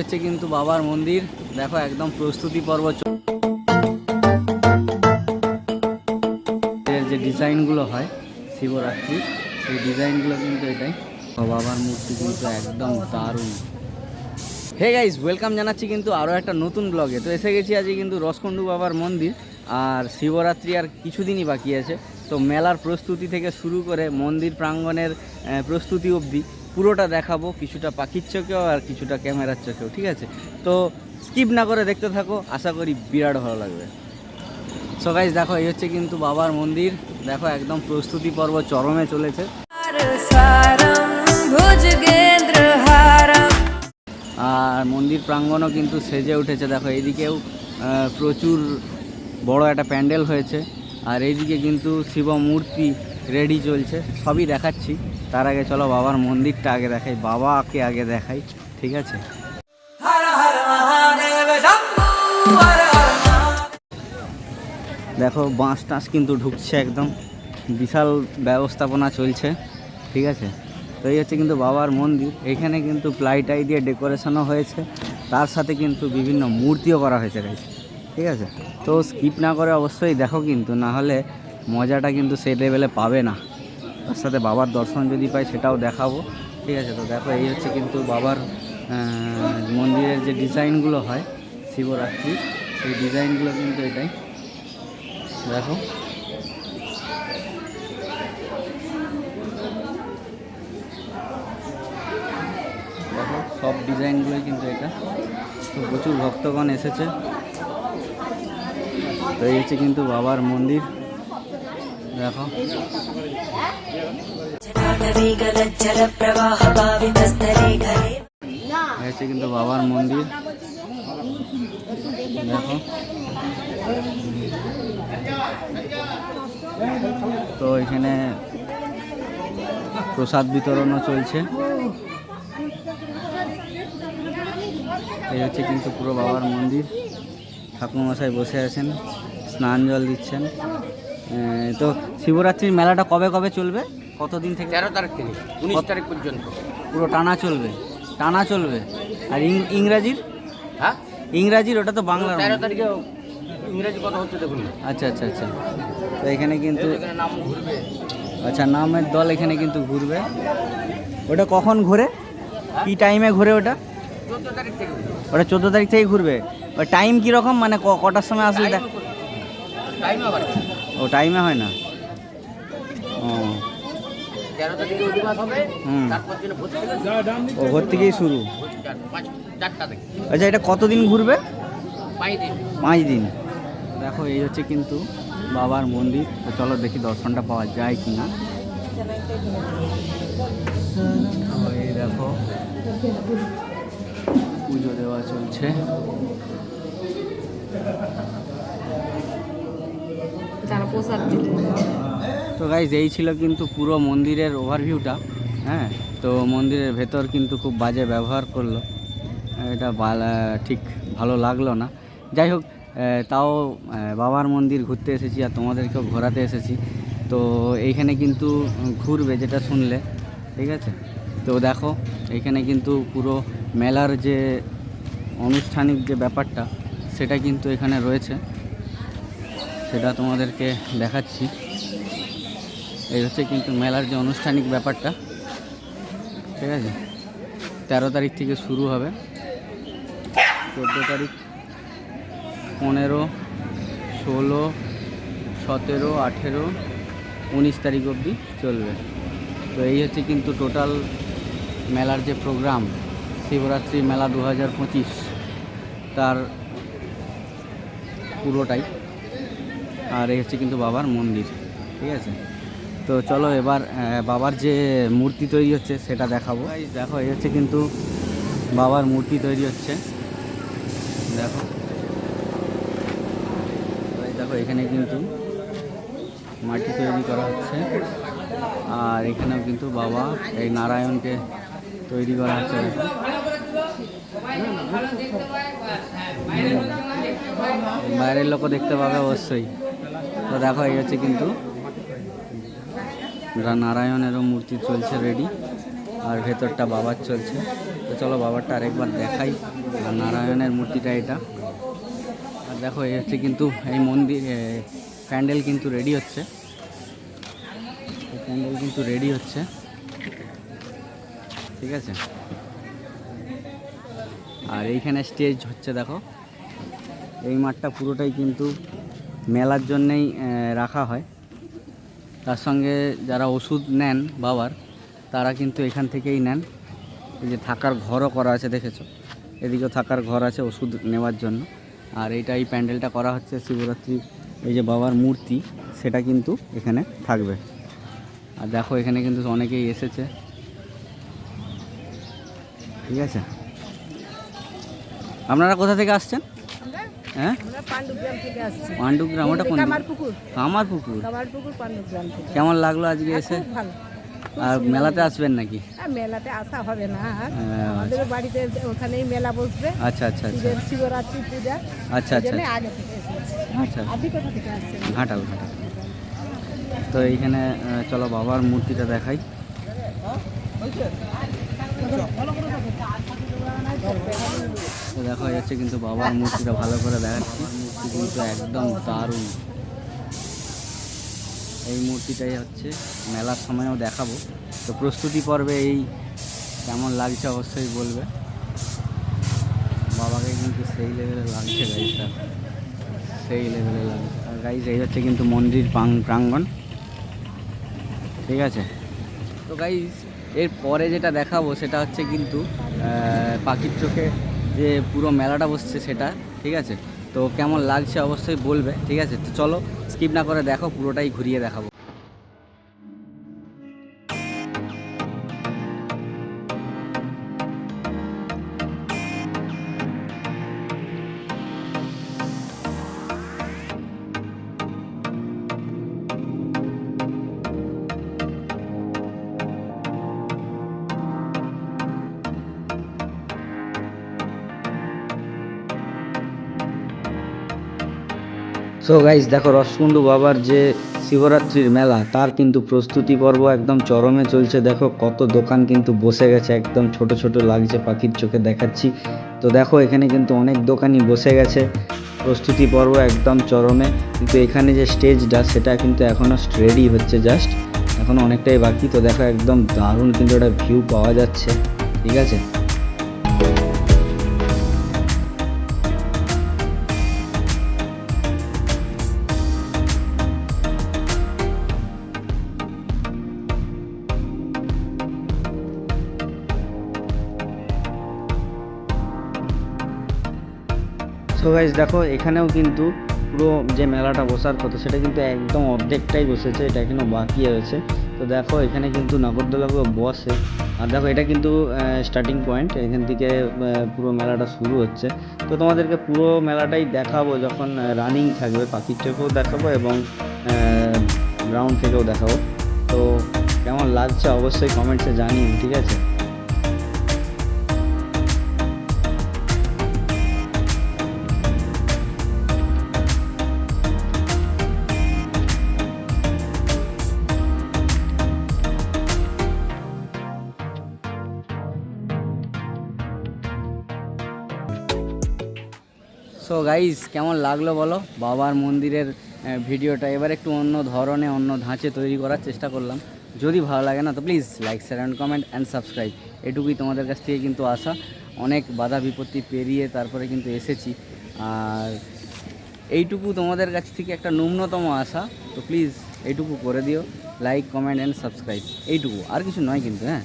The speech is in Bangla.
হচ্ছে কিন্তু বাবার মন্দির। দেখো, একদম প্রস্তুতি পর্ব এর যে ডিজাইনগুলো হয়, শিবরাত্রি, সেই ডিজাইনগুলো কিন্তু এটাই। বাবার মূর্তি কিন্তু একদম দারুণ। হে গাইজ ওয়েলকাম জানাচ্ছি কিন্তু আরও একটা নতুন ব্লগে। তো এসে গেছি আজকে কিন্তু রসকন্ডু বাবার মন্দির। আর শিবরাত্রি আর কিছুদিনই বাকি আছে। তো মেলার প্রস্তুতি থেকে শুরু করে মন্দির প্রাঙ্গণের প্রস্তুতি অবধি পুরোটা দেখাবো কিছুটা পাখির চোখেও আর কিছুটা ক্যামেরার চোখেও ঠিক আছে? তো স্কিপ না করে দেখতে থাকো আশা করি বিরাট ভালো লাগবে। সবাই দেখো এই হচ্ছে কিন্তু বাবার মন্দির। দেখো একদম প্রস্তুতি পর্ব চরমে চলেছে। আর মন্দির প্রাঙ্গণও কিন্তু সেজে উঠেছে। দেখো এইদিকেও প্রচুর বড় একটা প্যান্ডেল হয়েছে। আর এইদিকে কিন্তু শিব মূর্তি রেডি চলছে সবই দেখাচ্ছি। তার আগে চলো বাবার মন্দিরটা আগে দেখাই বাবাকে আগে দেখাই ঠিক আছে? দেখো বাঁশ টাঁশ কিন্তু ঢুকছে একদম বিশাল ব্যবস্থাপনা চলছে ঠিক আছে? তো এই হচ্ছে কিন্তু বাবার মন্দির এখানে কিন্তু প্লাইটাই দিয়ে ডেকোরেশনও হয়েছে তার সাথে কিন্তু বিভিন্ন মূর্তিও করা হয়েছে গাইস ঠিক আছে? তো স্কিপ না করে অবশ্যই দেখো কিন্তু না হলে মজাটা কিন্তু সেই লেভেলে পাবে না। তার সাথে বাবার দর্শন যদি পাই সেটাও দেখাবো, ঠিক আছে? তো দেখো, এই হচ্ছে কিন্তু বাবার মন্দিরের যে ডিজাইনগুলো হয়, শিবরাত্রি, সেই ডিজাইনগুলো কিন্তু এটাই। দেখো। দেখো, সব ডিজাইনগুলোই কিন্তু এটা। তো প্রচুর ভক্তগণ এসেছে। তো এই হচ্ছে কিন্তু বাবার মন্দির। দেখো। হচ্ছে কিন্তু বাবার মন্দির। দেখো। তো এখানে প্রসাদ বিতরণও চলছে। এই হচ্ছে কিন্তু পুরো বাবার মন্দির। ঠাকুরমশাই বসে আছেন। স্নান জল দিচ্ছেন। তো শিবরাত্রির মেলাটা কবে কবে চলবে? কতদিন থেকে? তেরো তারিখ থেকে উনিশ তারিখ পর্যন্ত। পুরো টানা চলবে টানা চলবে। আর ইং- ইংরাজির? হ্যাঁ? ইংরাজির ওটা তো বাংলার তেরো তারিখে ইংরেজি কথা হচ্ছে দেখুন। আচ্ছা আচ্ছা আচ্ছা। তো এখানে কিন্তু নাম ঘুরবে। আচ্ছা নামের দল এখানে কিন্তু ঘুরবে। ওটা কখন ঘুরে? কি টাইমে ঘুরে ওটা? চোদ্দ তারিখ থেকে ওটা চোদ্দ তারিখ থেকে ঘুরবে। ও টাইম কীরকম? মানে কটার সময় আসলে দেখ টাইম আবার কি? ও টাইমে হয় না? ও। ও ঘর থেকেই শুরু? আচ্ছা এটা কতদিন ঘুরবে? পাঁচ দিন। দেখো এই হচ্ছে কিন্তু বাবার মন্দির। তো চলো দেখি দর্শনটা পাওয়া যায় কি না এই দেখো পুজো দেওয়া চলছে। প্রসাদ তো গাইজ এই ছিল কিন্তু পুরো মন্দিরের ওভারভিউটা হ্যাঁ? তো মন্দিরের ভেতর কিন্তু খুব বাজে ব্যবহার করল। এটা ঠিক ভালো লাগল না। যাই হোক তাও বাবার মন্দির ঘুরতে এসেছি আর তোমাদেরকেও ঘোরাতে এসেছি। তো এইখানে কিন্তু ঘুরবে যেটা শুনলে, ঠিক আছে? তো দেখো এইখানে কিন্তু পুরো মেলার যে আনুষ্ঠানিক যে ব্যাপারটা, সেটা কিন্তু এখানে রয়েছে। সেটা তোমাদেরকে দেখাচ্ছি। এই হচ্ছে কিন্তু মেলার যে আনুষ্ঠানিক ব্যাপারটা। ঠিক আছে? তেরো তারিখ থেকে শুরু হবে। চোদ্দ তারিখ, পনেরো, ষোলো, সতেরো, আঠেরো, উনিশ তারিখ অবধি চলবে। তো এই হচ্ছে কিন্তু টোটাল মেলার যে প্রোগ্রাম শিবরাত্রি মেলা দু হাজার পঁচিশ, তার পুরোটাই। আর এই হচ্ছে কিন্তু বাবার মন্দির, ঠিক আছে? তো চলো এবার বাবার যে মূর্তি তৈরি হচ্ছে সেটা দেখাবো। দেখো, এই হচ্ছে কিন্তু বাবার মূর্তি তৈরি হচ্ছে। দেখো। দেখো, এখানে কিন্তু মাটি তৈরি করা হচ্ছে। আর এখানেও কিন্তু বাবা এই নারায়ণকে তৈরি করা হচ্ছে। বাইরের লোকও দেখতে পাবে অবশ্যই। তো দেখো এই হচ্ছে কিন্তু। নারায়ণেরও মূর্তি চলছে রেডি আর ভেতরটা বাবার চলছে। তো চলো বাবারটা আরেকবার দেখাই, আর নারায়ণের মূর্তিটা এটা। আর দেখো এই হচ্ছে কিন্তু এই মন্দির প্যান্ডেল কিন্তু রেডি হচ্ছে। প্যান্ডেল কিন্তু রেডি হচ্ছে। ঠিক আছে? আর এইখানে স্টেজ হচ্ছে দেখো। এই মাঠটা পুরোটাই কিন্তু মেলার জন্যেই রাখা হয়। তার সঙ্গে যারা ওষুধ নেন বাবার, তারা কিন্তু এখান থেকেই নেন। এই যে থাকার ঘরও করা আছে, দেখেছ? এদিকেও থাকার ঘর আছে ওষুধ নেওয়ার জন্য। আর এইটা, এই প্যান্ডেলটা করা হচ্ছে শিবরাত্রি, এই যে বাবার মূর্তি, সেটা কিন্তু এখানে থাকবে। আর দেখো, এখানে কিন্তু অনেকেই এসেছে। ঠিক আছে? আপনারা কোথা থেকে আসছেন? হ্যাঁ? আমরা পাণ্ডুগ্রাম থেকে আসছি। পাণ্ডুগ্রাম ওটা কোন পুকুর পাণ্ডুগ্রাম থেকে। কেমন লাগল আজকে এসে? ভালো। আর মেলাতে আসবেন নাকি? আর মেলাতে আসা হবে না হ্যাঁ, আমাদের বাড়িতে ওখানেই মেলা বসবে। আচ্ছা আচ্ছা আচ্ছা। শিবরাত্রি পূজা। আচ্ছা আচ্ছা। আগে থেকে আচ্ছা। আপনি কোথা থেকে আসছেন? ঘাটাল ঘাটাল। তো এইখানে চলো বাবার মূর্তিটা দেখাই। তো দেখো হচ্ছে কিন্তু বাবার মূর্তিটা ভালো করে দেখাচ্ছি। মূর্তি কিন্তু একদম দারুণ। এই মূর্তিটাই হচ্ছে, মেলার সময়ও দেখাবো। তো প্রস্তুতি পর্বে এই কেমন লাগছে অবশ্যই বলবে। বাবাকে কিন্তু সেই লেভেলে লাগছে গাইজটা সেই লেভেলে লাগছে। আর গাইজ এই হচ্ছে কিন্তু মন্দির প্রাং- প্রাঙ্গণ। ঠিক আছে? তো গাইজ এর পরে যেটা দেখাবো সেটা হচ্ছে কিন্তু পাখির চোখে যে পুরো মেলাটা বসছে সেটা, ঠিক আছে? তো কেমন লাগছে অবশ্যই বলবে, ঠিক আছে? তো চলো স্কিপ না করে দেখো, পুরোটাই ঘুরিয়ে দেখাবো। সো গাইজ দেখো রসকুণ্ডু বাবার যে শিবরাত্রির মেলা, তার কিন্তু প্রস্তুতি পর্ব একদম চরমে চলছে। দেখো কত দোকান কিন্তু বসে গেছে, একদম ছোট ছোট লাগছে পাখির চোখে দেখাচ্ছি। তো দেখো এখানে কিন্তু অনেক দোকানই বসে গেছে, প্রস্তুতি পর্ব একদম চরমে। কিন্তু এখানে যে স্টেজটা, সেটা কিন্তু এখনও রেডি হচ্ছে জাস্ট এখনও অনেকটাই বাকি। তো দেখো একদম দারুণ কিন্তু একটা ভিউ পাওয়া যাচ্ছে, ঠিক আছে? সো গাইজ দেখো, এখানেও কিন্তু পুরো যে মেলাটা বসার কথা, সেটা কিন্তু একদম অর্ধেকটাই বসেছে, এটা এখনও বাকি আছে তো দেখো, এখানে কিন্তু নাগরদোলাগুলো বসে। আর দেখো, এটা কিন্তু স্টার্টিং পয়েন্ট এখান থেকে পুরো মেলাটা শুরু হচ্ছে। তো তোমাদেরকে পুরো মেলাটাই দেখাবো যখন রানিং থাকবে, পাখির চোখেও দেখাবো এবং গ্রাউন্ড থেকেও দেখাবো। তো কেমন লাগছে অবশ্যই কমেন্টসে জানিয়ে ঠিক আছে? সো গাইস কেমন লাগল বলো? বাবার মন্দিরের ভিডিওটা এবার একটু অন্য ধরনে, অন্য ধাঁচে তৈরি করার চেষ্টা করলাম। যদি ভালো লাগে না, তো please like share and comment and subscribe এটুকুই তোমাদের কাছ থেকে কিন্তু আসা অনেক বাধা বিপত্তি পেরিয়ে তারপরে কিন্তু এসেছি। আর এইটুকু তোমাদের কাছ থেকে একটা ন্যূনতম আশা। তো প্লিজ এইটুকু করে দিও। লাইক কমেন্ট অ্যান্ড সাবস্ক্রাইব এইটুকু। আর কিছু নয় কিন্তু হ্যাঁ?